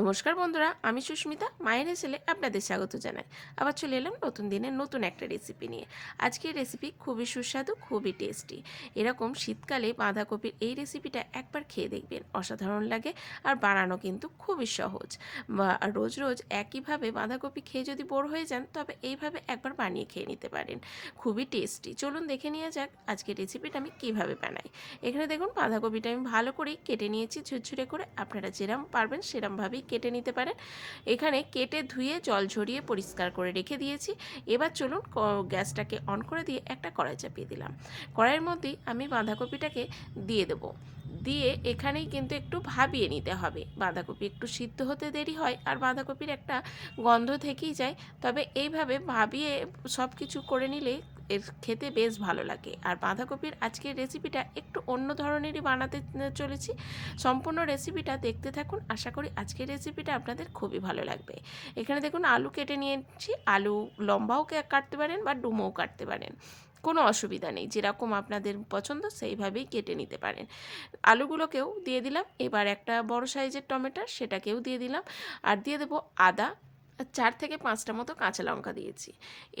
নমস্কার বন্ধুরা, আমি সুস্মিতা, মায়ের ছেলে আপনাদের স্বাগত জানাই। আবার চলে এলাম নতুন দিনে নতুন একটা রেসিপি নিয়ে। আজকের রেসিপি খুবই সুস্বাদু, খুবই টেস্টি এরকম শীতকালে বাঁধাকপির এই রেসিপিটা একবার খেয়ে দেখবেন, অসাধারণ লাগে আর বানানো কিন্তু খুবই সহজ। রোজ রোজ একইভাবে বাঁধাকপি খেয়ে যদি বোর হয়ে যান, তবে এইভাবে একবার বানিয়ে খেয়ে নিতে পারেন। খুবই টেস্টি চলুন দেখে নিয়ে যাক আজকের রেসিপিটা আমি কীভাবে বানাই। এখানে দেখুন, বাঁধাকপিটা আমি ভালো করেই কেটে নিয়েছি, ঝুরঝুরে করে। আপনারা যেরম পারবেন সেরমভাবেই কেটে নিতে পারেন। এখানে কেটে ধুয়ে জল ঝরিয়ে পরিষ্কার করে রেখে দিয়েছি। এবার চলুন গ্যাসটাকে অন করে দিয়ে একটা কড়াই চাপিয়ে দিলাম। কড়াইয়ের মধ্যেই আমি বাঁধাকপিটাকে দিয়ে দেবো। দিয়ে এখানেই কিন্তু একটু ভাবিয়ে নিতে হবে। বাঁধাকপি একটু সিদ্ধ হতে দেরি হয় আর বাঁধাকপির একটা গন্ধ থেকেই যায়। তবে এইভাবে ভাবিয়ে সব কিছু করে নিলে এর খেতে বেশ ভালো লাগে। আর বাঁধাকপির আজকের রেসিপিটা একটু অন্য ধরনেরই বানাতে চলেছি। সম্পূর্ণ রেসিপিটা দেখতে থাকুন। আশা করি আজকের রেসিপিটা আপনাদের খুবই ভালো লাগবে। এখানে দেখুন, আলু কেটে নিয়েছি। আলু লম্বাও কাটতে পারেন বা ডুমোও কাটতে পারেন। কোনো অসুবিধা নেই। যেরকম আপনাদের পছন্দ, সেইভাবেই কেটে নিতে পারেন। আলুগুলোকেও দিয়ে দিলাম। এবার একটা বড় সাইজের টমেটো, সেটাকেও দিয়ে দিলাম। আর দিয়ে দেবো আদা চার থেকে পাঁচটা মতো কাঁচা লঙ্কা দিয়েছি।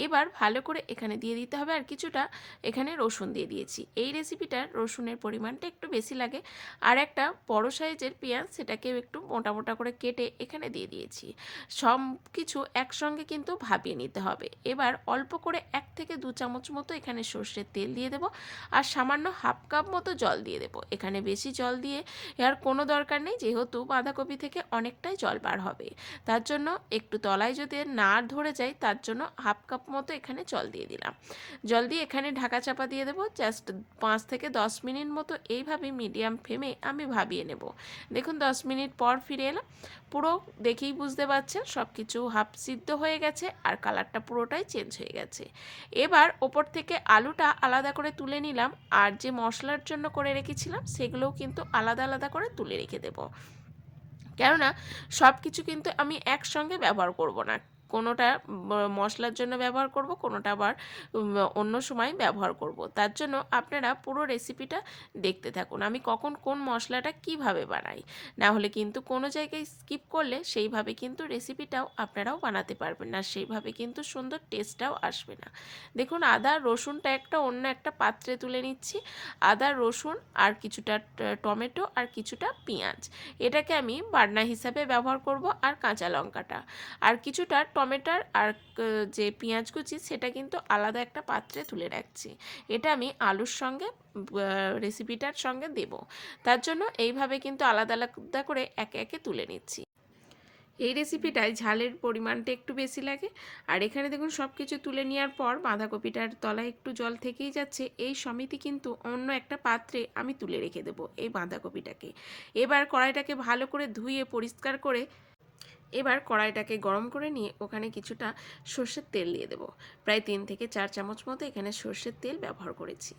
এবার ভালো করে এখানে দিয়ে দিতে হবে আর কিছুটা এখানে রসুন দিয়ে দিয়েছি। এই রেসিপিটার রসুনের পরিমাণটা একটু বেশি লাগে। আর একটা বড় সাইজের পেঁয়াজ সেটাকেও একটু মোটা মোটা করে কেটে এখানে দিয়ে দিয়েছি। সব কিছু একসঙ্গে কিন্তু ভাপিয়ে নিতে হবে। এবার অল্প করে এক থেকে দু চামচ মতো এখানে সর্ষের তেল দিয়ে দেবো। আর সামান্য হাফ কাপ মতো জল দিয়ে দেবো। এখানে বেশি জল দিয়ে আর কোনো দরকার নেই, যেহেতু বাঁধাকপি থেকে অনেকটাই জল বার হবে। তার জন্য একটু তলায় যদি না ধরে যায়, তার জন্য হাফ কাপ মতো এখানে জল দিয়ে দিলাম। জল দিয়ে এখানে ঢাকা চাপা দিয়ে দেবো। জাস্ট পাঁচ থেকে দশ মিনিট মতো এইভাবে মিডিয়াম ফ্লেমে আমি ভাবিয়ে নেব। দেখুন, দশ মিনিট পর ফিরে এলাম। পুরো দেখেই বুঝতে পারছেন সব কিছু হাফ সিদ্ধ হয়ে গেছে আর কালারটা পুরোটাই চেঞ্জ হয়ে গেছে। এবার ওপর থেকে আলুটা আলাদা করে তুলে নিলাম। আর যে মশলার জন্য করে রেখেছিলাম, সেগুলোও কিন্তু আলাদা আলাদা করে তুলে রেখে দেবো। কেননা সব কিছু কিন্তু আমি একসঙ্গে ব্যবহার করব না। কোনোটা মশলার জন্য ব্যবহার করব, কোনোটা আবার অন্য সময় ব্যবহার করব। তার জন্য আপনারা পুরো রেসিপিটা দেখতে থাকুন। আমি কখন কোন মশলাটা কীভাবে বানাই। না হলে কিন্তু কোনো জায়গায় স্কিপ করলে সেইভাবে কিন্তু রেসিপিটাও আপনারাও বানাতে পারবেন না, সেইভাবে কিন্তু সুন্দর টেস্টটাও আসবে না। দেখুন, আদা, রসুনটা একটা অন্য একটা পাত্রে তুলে নিচ্ছি। আদা, রসুন আর কিছুটা টমেটো আর কিছুটা পেঁয়াজ। এটাকে আমি বাটনা হিসাবে ব্যবহার করব আর কাঁচা লঙ্কাটা। আর কিছুটা টমেটোর আর যে পেঁয়াজ কুচি, সেটা কিন্তু আলাদা একটা পাত্রে তুলে রাখছি। এটা আমি আলুর সঙ্গে রেসিপিটার সঙ্গে দেব। তার জন্য এইভাবে কিন্তু আলাদা আলাদা করে একে একে তুলে নিচ্ছি। এই রেসিপিটায় ঝালের পরিমাণটা একটু বেশি লাগে। আর এখানে দেখুন সব কিছু তুলে নেওয়ার পর বাঁধাকপিটার তলায় একটু জল থেকেই যাচ্ছে। এই সমিতি কিন্তু অন্য একটা পাত্রে আমি তুলে রেখে দেবো এই বাঁধাকপিটাকে। এবার কড়াইটাকে ভালো করে ধুয়ে পরিষ্কার করে এবার কড়াইটাকে গরম করে নিয়ে ওখানে কিছুটা সর্ষের তেল দিয়ে দেবো। প্রায় তিন থেকে চার চামচ মতো এখানে সর্ষের তেল ব্যবহার করেছি।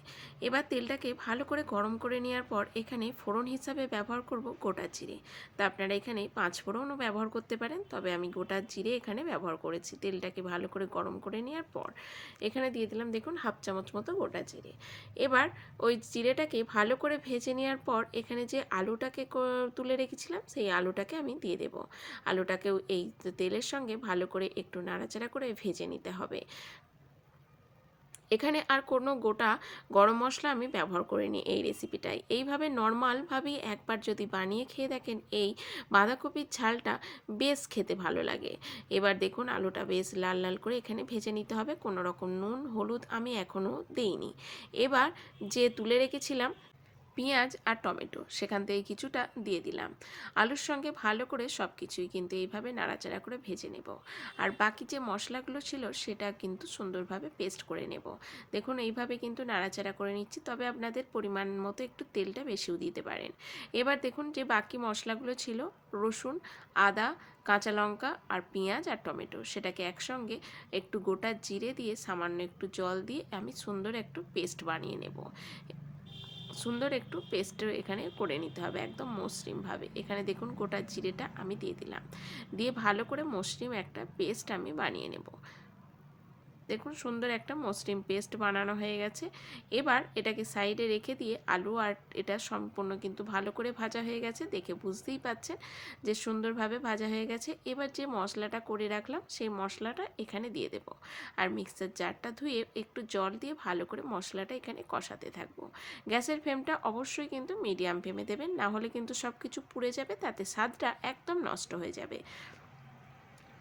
এবার তেলটাকে ভালো করে গরম করে নেওয়ার পর এখানে ফোড়ন হিসাবে ব্যবহার করব গোটা জিরে। তা আপনারা এখানে পাঁচ ফোড়নও ব্যবহার করতে পারেন, তবে আমি গোটা জিরে এখানে ব্যবহার করেছি তেলটাকে ভালো করে গরম করে নেওয়ার পর। এখানে দিয়ে দিলাম দেখুন হাফ চামচ মতো গোটা জিরে। এবার ওই জিরেটাকে ভালো করে ভেজে নেওয়ার পর এখানে যে আলুটাকে তুলে রেখেছিলাম, সেই আলুটাকে আমি দিয়ে দেবো। আলুটাকেও এই তেলের সঙ্গে ভালো করে একটু নাড়াচাড়া করে ভেজে নিতে হবে। এখানে আর কোনো গোটা গরম মশলা আমি ব্যবহার করিনি এই রেসিপিটায় এইভাবে নর্মালভাবেই একবার যদি বানিয়ে খেয়ে দেখেন, এই বাঁধাকপির ঝালটা বেশ খেতে ভালো লাগে। এবার দেখুন আলুটা বেশ লাল লাল করে এখানে ভেজে নিতে হবে। কোনো রকম নুন, হলুদ আমি এখনও দেইনি। এবার যে তুলে রেখেছিলাম পেঁয়াজ আর টমেটো, সেখান থেকে কিছুটা দিয়ে দিলাম। আলুর সঙ্গে ভালো করে সব কিছুই কিন্তু এইভাবে নাড়াচাড়া করে ভেজে নেব। আর বাকি যে মশলাগুলো ছিল, সেটা কিন্তু সুন্দরভাবে পেস্ট করে নেব। দেখুন, এইভাবে কিন্তু নাড়াচাড়া করে নিচ্ছি, তবে আপনাদের পরিমাণ মতো একটু তেলটা বেশিও দিতে পারেন। এবার দেখুন, যে বাকি মশলাগুলো ছিল, রসুন, আদা, কাঁচা লঙ্কা আর পেঁয়াজ আর টমেটো, সেটাকে একসঙ্গে একটু গোটা জিরে দিয়ে সামান্য একটু জল দিয়ে আমি সুন্দর একটু পেস্ট বানিয়ে নেব। সুন্দর একটু পেস্ট এখানে করে নিতে হবে একদম মসৃণভাবে এখানে দেখুন গোটা জিরেটা আমি দিয়ে দিলাম। দিয়ে ভালো করে মসৃণ একটা পেস্ট আমি বানিয়ে নেব। দেখুন সুন্দর একটা মসৃণ পেস্ট বানানো হয়ে গেছে। এবার এটাকে সাইডে রেখে দিয়ে আলু আর এটা সম্পূর্ণ কিন্তু ভালো করে ভাজা হয়ে গেছে, দেখে বুঝতেই পাচ্ছেন যে সুন্দরভাবে ভাজা হয়ে গেছে। এবার যে মশলাটা করে রাখলাম, সেই মশলাটা এখানে দিয়ে দেব। আর মিক্সার জারটা ধুয়ে একটু জল দিয়ে ভালো করে মশলাটা এখানে কষাতে থাকব। গ্যাসের ফ্লেমটা অবশ্যই কিন্তু মিডিয়াম ফ্লেমে দেবেন, না হলে কিন্তু সব কিছু পুড়ে যাবে, তাতে স্বাদটা একদম নষ্ট হয়ে যাবে।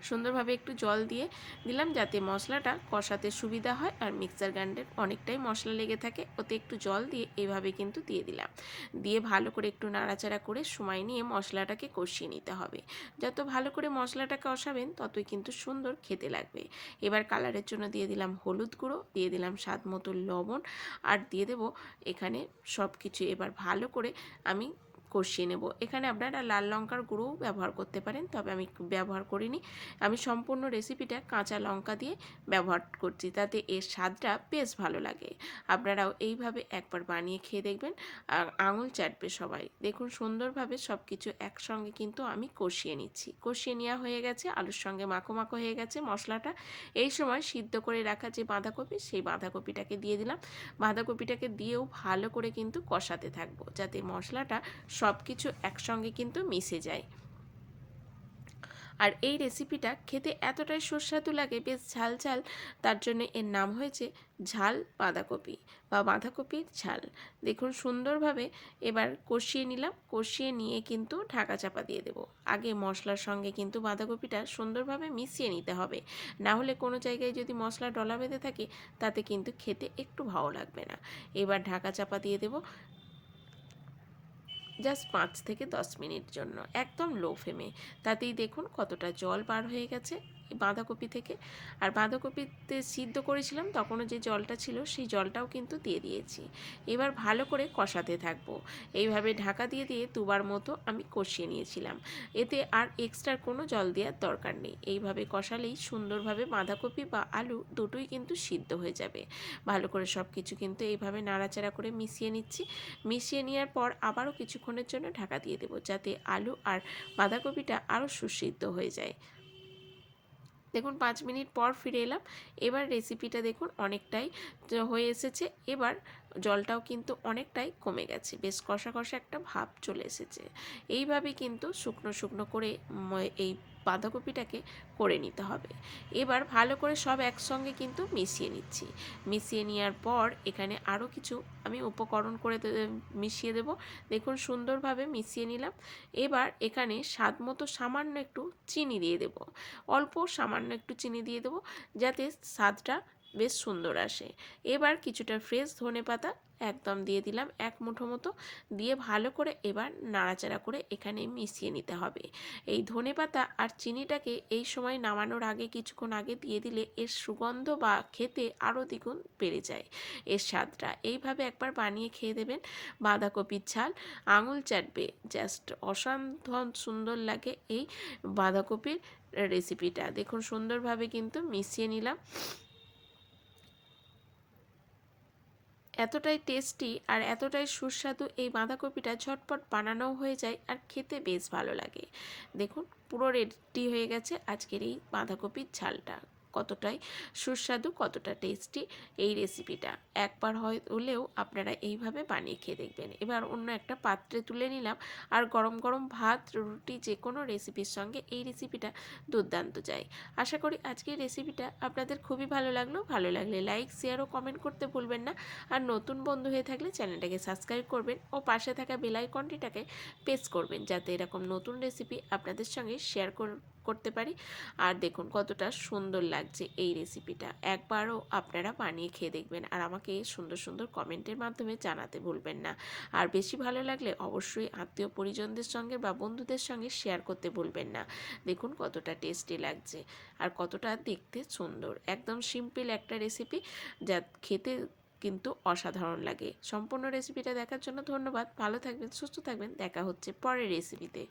সুন্দরভাবে একটু জল দিয়ে দিলাম যাতে মশলাটা কষাতে সুবিধা হয় আর মিক্সার গ্রাইন্ডার অনেকটাই মশলা লেগে থাকে, ওতে একটু জল দিয়ে এভাবে কিন্তু দিয়ে দিলাম। দিয়ে ভালো করে একটু নাড়াচাড়া করে সময় নিয়ে মশলাটাকে কষিয়ে নিতে হবে। যত ভালো করে মশলাটা কষাবেন, ততই কিন্তু সুন্দর খেতে লাগবে। এবার কালারের জন্য দিয়ে দিলাম হলুদ গুঁড়ো, দিয়ে দিলাম স্বাদ মতো লবণ, আর দিয়ে দেব এখানে সব কিছু এবার ভালো করে আমি কষিয়ে নেব। এখানে আপনারা লাল লঙ্কার গুঁড়োও ব্যবহার করতে পারেন, তবে আমি ব্যবহার করিনি। আমি সম্পূর্ণ রেসিপিটা কাঁচা লঙ্কা দিয়ে ব্যবহার করছি, তাতে এর স্বাদটা বেশ ভালো লাগে। আপনারাও এইভাবে একবার বানিয়ে খেয়ে দেখবেন। আঙুল চাটবে সবাই। দেখুন সুন্দরভাবে সব কিছু একসঙ্গে কিন্তু আমি কষিয়ে নিচ্ছি। কষিয়ে নেওয়া হয়ে গেছে, আলুর সঙ্গে মাখো মাখো হয়ে গেছে মশলাটা। এই সময় সিদ্ধ করে রাখা যে বাঁধাকপি, সেই বাঁধাকপিটাকে দিয়ে দিলাম। বাঁধাকপিটাকে দিয়েও ভালো করে কিন্তু কষাতে থাকব, যাতে মশলাটা সব কিছু একসঙ্গে কিন্তু মিশে যায়। আর এই রেসিপিটা খেতে এতটাই সুস্বাদু লাগে, বেশ ঝাল ঝাল। তার জন্য এর নাম হয়েছে ঝাল বাঁধাকপি বা বাঁধাকপির ঝাল। দেখুন সুন্দরভাবে এবার কষিয়ে নিলাম, কষিয়ে নিয়ে কিন্তু ঢাকা চাপা দিয়ে দেব। আগে মশলার সঙ্গে কিন্তু বাঁধাকপিটা সুন্দরভাবে মিশিয়ে নিতে হবে। না হলে কোনো জায়গায় যদি মশলা ডলা বেঁধে থাকে, তাতে কিন্তু খেতে একটু ভালো লাগবে না। এবার ঢাকা চাপা দিয়ে দেব জাস্ট পাঁচ থেকে দশ মিনিট জন্য, একদম লো ফ্লেমে তাতেই দেখুন কতটা জল বার হয়ে গেছে। বাঁধাকপি থেকে। আর বাঁধাকপিতে সিদ্ধ করেছিলাম, তখনও যে জলটা ছিল, সেই জলটাও কিন্তু দিয়ে দিয়েছি। এবার ভালো করে কষাতে থাকব। এইভাবে ঢাকা দিয়ে দিয়ে দুবার মতো আমি কষিয়ে নিয়েছিলাম। এতে আর এক্সট্রা কোনো জল দেওয়ার দরকার নেই। এইভাবে কষালেই সুন্দরভাবে বাঁধাকপি বা আলু দুটোই কিন্তু সিদ্ধ হয়ে যাবে। ভালো করে সব কিছু কিন্তু এইভাবে নাড়াচাড়া করে মিশিয়ে নিচ্ছি। মিশিয়ে নেওয়ার পর আবারও কিছুক্ষণের জন্য ঢাকা দিয়ে দেবো, যাতে আলু আর বাঁধাকপিটা আরও সুসিদ্ধ হয়ে যায়। দেখুন, পাঁচ মিনিট পর ফিরে এলাম। এবার রেসিপিটা দেখুন অনেকটাই হয়ে এসেছে। এবার জলটাও কিন্তু অনেকটাই কমে গেছে। বেশ কষা কষা একটা ভাব চলে এসেছে। এইভাবে কিন্তু শুকনো শুকনো করে এই বাঁধাকপিটাকে করে নিতে হবে। এবার ভালো করে সব একসঙ্গে কিন্তু মিশিয়ে নিচ্ছি। মিশিয়ে নেওয়ার পর এখানে আরও কিছু আমি উপকরণ করে মিশিয়ে দেব। দেখুন সুন্দরভাবে মিশিয়ে নিলাম। এবার এখানে স্বাদ মতো সামান্য একটু চিনি দিয়ে দেব। অল্প সামান্য একটু চিনি দিয়ে দেবো। যাতে স্বাদটা বেশ সুন্দর আসে। এবার কিছুটা ফ্রেশ ধনে পাতা একদম দিয়ে দিলাম এক মুঠো মতো। দিয়ে ভালো করে এবার নাড়াচাড়া করে এখানে মিশিয়ে নিতে হবে। এই ধনে পাতা আর চিনিটাকে এই সময় নামানোর আগে কিছুক্ষণ আগে দিয়ে দিলে এর সুগন্ধ বা খেতে আরও দ্বিগুণ বেড়ে যায়। এর স্বাদটা এইভাবে একবার বানিয়ে খেয়ে দেবেন। বাঁধাকপির ঝাল, আঙুল চাটবে জাস্ট অসাধারণ সুন্দর লাগে এই বাঁধাকপির রেসিপিটা দেখুন সুন্দরভাবে কিন্তু মিশিয়ে নিলাম। এতটাই টেস্টি আর এতটাই সুস্বাদু এই বাঁধাকপিটা ঝটপট বানানো হয়ে যায় আর খেতে বেশ ভালো লাগে। দেখুন, পুরো রেডি হয়ে গেছে আজকের এই বাঁধাকপির ঝালটা। কতটাই সুস্বাদু, কতটা টেস্টি এই রেসিপিটা একবার হয় হলেও আপনারা এইভাবে বানিয়ে খেয়ে দেখবেন। এবার অন্য একটা পাত্রে তুলে নিলাম আর গরম গরম ভাত, রুটি, যে কোনো রেসিপির সঙ্গে এই রেসিপিটা দুর্দান্ত যায়। আশা করি আজকের রেসিপিটা আপনাদের খুবই ভালো লাগল। ভালো লাগলে লাইক শেয়ার ও কমেন্ট করতে ভুলবেন না। আর নতুন বন্ধু হয়ে থাকলে চ্যানেলটাকে সাবস্ক্রাইব করবেন ও পাশে থাকা বেলাইকনটিটাকে প্রেস করবেন যাতে এরকম নতুন রেসিপি আপনাদের সঙ্গে শেয়ার করতে পারি। আর দেখুন কতটা সুন্দর লাগছে এই রেসিপিটা একবারও আপনারা বানিয়ে খেয়ে দেখবেন আর আমাকে সুন্দর সুন্দর কমেন্টের মাধ্যমে জানাতে ভুলবেন না। আর বেশি ভালো লাগলে অবশ্যই আত্মীয় পরিজনদের সঙ্গে বা বন্ধুদের সঙ্গে শেয়ার করতে ভুলবেন না। দেখুন কতটা টেস্টি লাগছে আর কতটা দেখতে সুন্দর। একদম সিম্পল একটা রেসিপি যা খেতে কিন্তু অসাধারণ লাগে। সম্পূর্ণ রেসিপিটা দেখার জন্য ধন্যবাদ। ভালো থাকবেন, সুস্থ থাকবেন। দেখা হচ্ছে পরের রেসিপিতে